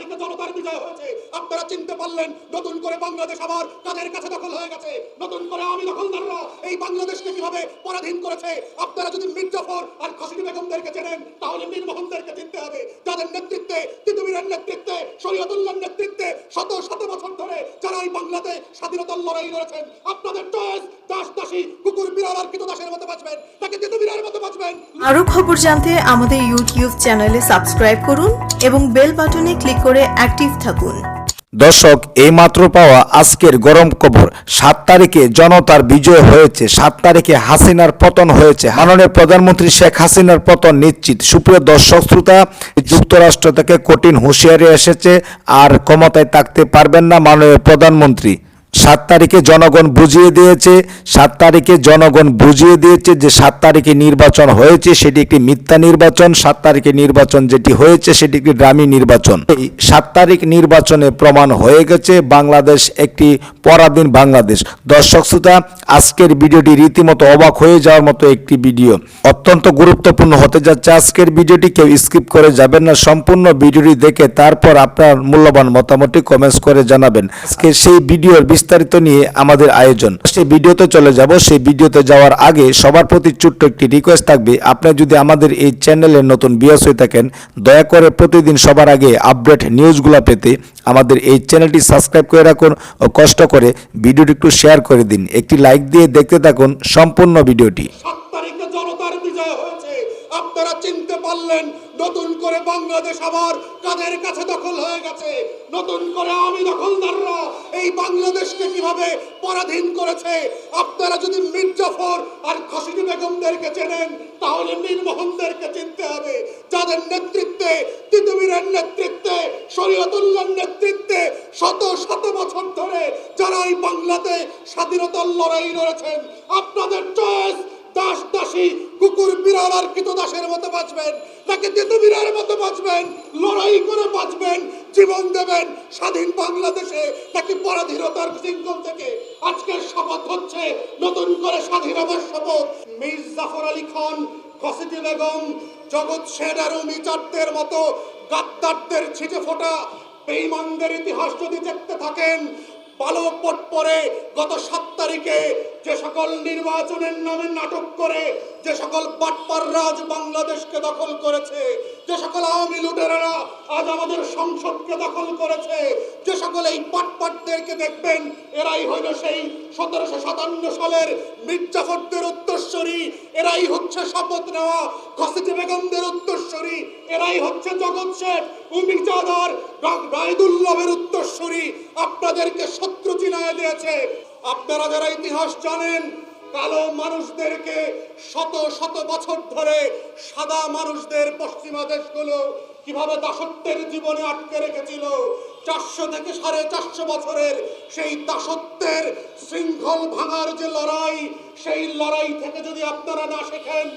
তারিখে জনতার বিজয় হয়েছে। আপনারা চিনতে পারলেন, নতুন করে বাংলাদেশ আবার কাদের কাছে দখল হয়ে গেছে? নতুন করে আমি দখলদাররা এই বাংলাদেশকে কীভাবে পরাধীন করেছে? আপনারা যদি মির্জাফর আর খসিনী বেগমদেরকে চেনেন, তাহলে মীর মোহনদেরকে চিনতে হবে। যাদের নেতৃত্বে তিতুমিরের নেতৃত্বে, শরীয়তুল্লাহর নেতৃত্বে শত শত বছর ধরে যারা এই বাংলাতে স্বাধীনতার লড়াই লড়েছেন, আপনাদের চয়েস দাস দাসী কুকুর বিড়াল আর দাসের মতো বাঁচবেন। নাকি তিতুমিরের মতো আরও খবর জানতে আমাদের ইউটিউব চ্যানেলে সাবস্ক্রাইব করুন এবং বেল বাটনে ক্লিক করে অ্যাক্টিভ থাকুন। দর্শক এইমাত্র পাওয়া আজকের গরম খবর। সাত তারিখে জনতার বিজয় হয়েছে। সাত তারিখে হাসিনার পতন হয়েছে। মাননীয় প্রধানমন্ত্রী শেখ হাসিনার পতন নিশ্চিত। সুপ্রিয় দর্শক শ্রোতা যুক্তরাষ্ট্র থেকে কঠিন হুঁশিয়ারি এসেছে। আর ক্ষমতায় থাকতে পারবেন না মাননীয় প্রধানমন্ত্রী। সাত তারিখে জনগণ বুঝিয়ে দিয়েছে, সাত তারিখে জনগণ বুঝিয়ে দিয়েছে যে সাত তারিখে নির্বাচন হয়েছে, সেটি একটি মিথ্যা নির্বাচন। সাত তারিখে নির্বাচন যেটি হয়েছে, সেটি একটি ড্রামি নির্বাচন। এই সাত তারিখ নির্বাচনে প্রমাণ হয়ে গেছে, বাংলাদেশ একটি পরাধীন বাংলাদেশ। দর্শক শ্রোতা, আজকের ভিডিওটি রীতিমতো অবাক হয়ে যাওয়ার মতো একটি ভিডিও। অত্যন্ত গুরুত্বপূর্ণ হতে যাচ্ছে আজকের ভিডিওটি, কেউ স্কিপ করে যাবেন না, সম্পূর্ণ ভিডিওটি দেখে তারপর আপনার মূল্যবান মতামতটি কমেন্টস করে জানাবেন। আজকে সেই ভিডিওর বিস্তারিত নিয়ে আমাদের আয়োজন। সেই ভিডিওতে চলে যাব। সেই ভিডিওতে যাওয়ার আগে সবার প্রতি ছোট্ট একটি রিকোয়েস্ট থাকবে। আপনি যদি আমাদের এই চ্যানেলের নতুন বিয়াস হয়ে থাকেন, দয়া করে প্রতিদিন সবার আগে আপডেট নিউজগুলো পেতে আমাদের এই চ্যানেলটি সাবস্ক্রাইব করে রাখুন ও কষ্ট করে ভিডিওটি একটু শেয়ার করে দিন। একটি লাইক দিয়ে দেখতে থাকুন সম্পূর্ণ ভিডিওটি। আপনারা চিনতে পারলেন নতুন করে বাংলাদেশ আবার কাদের কাছে দখল হয়ে গেছে? নতুন করে আমি দখলদাররা এই বাংলাদেশকে কীভাবে পরাধীন করেছে? আপনারা যদি মির্জাফর আর খসিনী বেগমদেরকে চেনেন, তাহলে মীর মোহনদেরকে চিনতে হবে। যাদের নেতৃত্বে, তিতুমিরের নেতৃত্বে, শরীয়তুল্লাহর নেতৃত্বে শত শত বছর ধরে যারা এই বাংলাতে স্বাধীনতার লড়াই লড়েছেন, আপনাদের চয়েস কুকুর বিড়াল আর কিতো দাসের মতো বাঁচবেন নাকি তিতুমিরের মতো বাঁচবেন, লড়াই করে বাঁচবেন, জীবন দেবেন। স্বাধীন বাংলাদেশে নাকি পরাধীনতার শৃঙ্খল থেকে আজকের শপথ হচ্ছে নতুন করে স্বাধীন স্বাধীনতার শপথ। মির জাফর আলী খান খসিটি বেগম, জগৎ শেঠ আর মিচারদের মতো গাদ্দারদের ছিটে ফোটা। বেঈমানদের ইতিহাস যদি দেখতে থাকেন বালক পট পরে গত সাত তারিখে যে সকল নির্বাচনের নামে নাটক করে, যে সকল বাটপার রাজ বাংলাদেশকে দখল করেছে, যে সকল আওয়ামী লুটেরারা আজ আমাদের সংসদকে দখল করেছে, যে সকল এই পাটপাটদেরকে দেখবেন, এরাই হইল সেই সতেরোশো সাতান্ন সালের মির্জাফরদের উত্তরস্বরী এরাই হচ্ছে শপথ নেওয়া খসিটি বেগমদের উত্তরস্বরী এরাই হচ্ছে জগৎ শেঠ উমিচাদার রায়দুল্লভের উত্তরস্বরী আপনাদেরকে শত্রু চিনায় দিয়েছে। আপনারা যারা ইতিহাস জানেন, কালো মানুষদেরকে শত শত বছর ধরে সাদা মানুষদের পশ্চিমা দেশগুলো কীভাবে দাসত্বের জীবনে আটকে রেখেছিল চারশো থেকে সাড়ে চারশো বছরের সেই দাসত্বের শৃঙ্খল ভাঙার যে লড়াই, সেই লড়াই থেকে যদি আপনারা না শেখেন,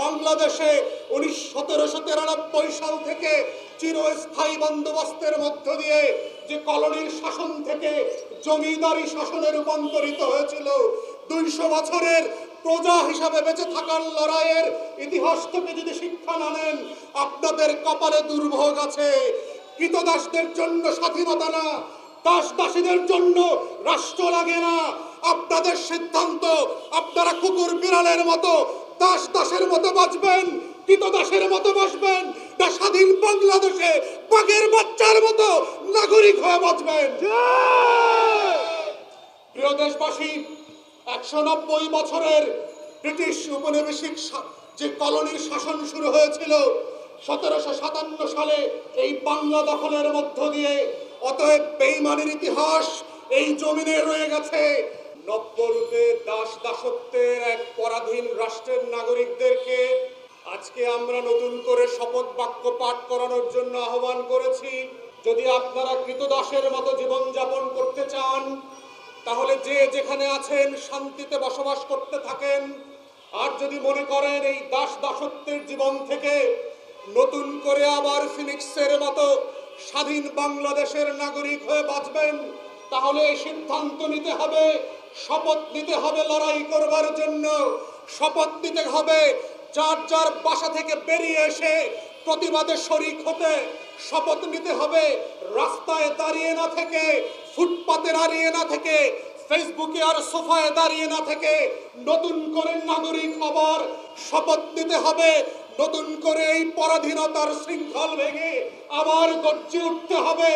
বাংলাদেশে উনিশ সতেরোশো তিরানব্বই সাল থেকে চিরস্থায়ী বন্দোবস্তের মধ্য দিয়ে যে কলোনির শাসন থেকে জমিদারি শাসনে রূপান্তরিত হয়েছিল, দুইশো বছরের প্রজা হিসাবে বেঁচে থাকার লড়াইয়ের ইতিহাস থেকে যদি শিক্ষা না নেন, আপনাদের কপালে দুর্ভোগ আছে। কৃতদাসদের জন্য স্বাধীনতা না দাস দাসীদের জন্য রাষ্ট্র লাগে না। আপনাদের সিদ্ধান্ত, আপনারা কুকুর বিড়ালের মতো দাস দাসের মতো বাঁচবেন, কৃতদাসের মতো বাঁচবেন, না স্বাধীন বাংলাদেশে বাঘের বাচ্চার মতো নাগরিক হয়ে বাঁচবেন। প্রিয় দেশবাসী, একশো নব্বই বছরের ব্রিটিশ উপনিবেশিক যে কলোনির শাসন শুরু হয়েছিল সতেরোশো সাতান্ন সালে এই বাংলা দখলের মধ্য দিয়ে, অতএব বেইমানের ইতিহাস এই জমিনে রয়ে গেছে। নব্যরূপে দাস দাসত্বের এক পরাধীন রাষ্ট্রের নাগরিকদেরকে আজকে আমরা নতুন করে শপথ বাক্য পাঠ করানোর জন্য আহ্বান করেছি। যদি আপনারা কৃতদাসের মতো জীবনযাপন করতে চান, তাহলে যে যেখানে আছেন শান্তিতে বসবাস করতে থাকেন। আর যদি মনে করেন এই দাস দাসত্বের জীবন থেকে নতুন করে আবার ফিনিক্সের মতো স্বাধীন বাংলাদেশের নাগরিক হয়ে বাঁচবেন, তাহলে সিদ্ধান্ত নিতে হবে, শপথ নিতে হবে লড়াই করবার জন্য। শপথ নিতে হবে, যার যার বাসা থেকে বেরিয়ে এসে প্রতিবাদে শরিক হতে। শপথ নিতে হবে, রাস্তায় দাঁড়িয়ে না থেকে, ফুটপাতে দাঁড়িয়ে না থেকে, ফেসবুকে আর সোফায় দাঁড়িয়ে না থেকে, নতুন করে নাগরিক হবার শপথ নিতে হবে। নতুন করে এই পরাধীনতার শৃঙ্খল ভেঙে আবার গর্জে উঠতে হবে,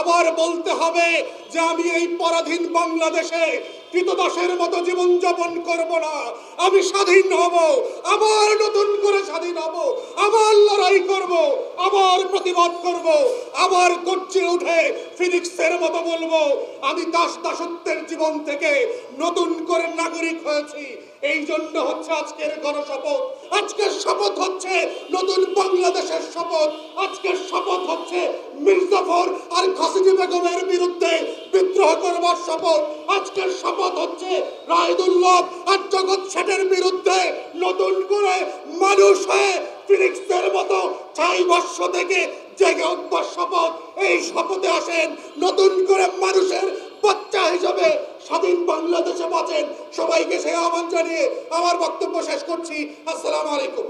আবার বলতে হবে যে আমি এই পরাধীন বাংলাদেশে কৃতদাসের মতো জীবন যাপন করব না। আমি স্বাধীন হব, আবার স্বাধীন হব, আবার লড়াই করব, আবার প্রতিবাদ করব, আবার গর্জে উঠে ফিনিক্সের মতো বলব, আমি দাস দাসত্বের জীবন থেকে নতুন করে নাগরিক হয়েছি। এই জন্য হচ্ছে আজকের গণশপথ। আজকের শপথ হচ্ছে নতুন বাংলাদেশের শপথ। আজকের শপথ হচ্ছে মির্জাফর আর খাসিজি বেগমের বিরুদ্ধে বিদ্রোহ করবার শপথ। আজকের শপথ হচ্ছে রায়দুল্লভ আর জগৎ শেঠের বিরুদ্ধে নতুন করে মানুষ হয়ে ফিনিক্সের মতো চাই বর্ষ থেকে জেগে উঠবার শপথ। এই শপথে আসেন নতুন করে মানুষের বাচ্চা হিসাবে স্বাধীন বাংলাদেশে বাঁচেন। সবাইকে সে আহ্বান জানিয়ে আমার বক্তব্য শেষ করছি। আসসালামু আলাইকুম।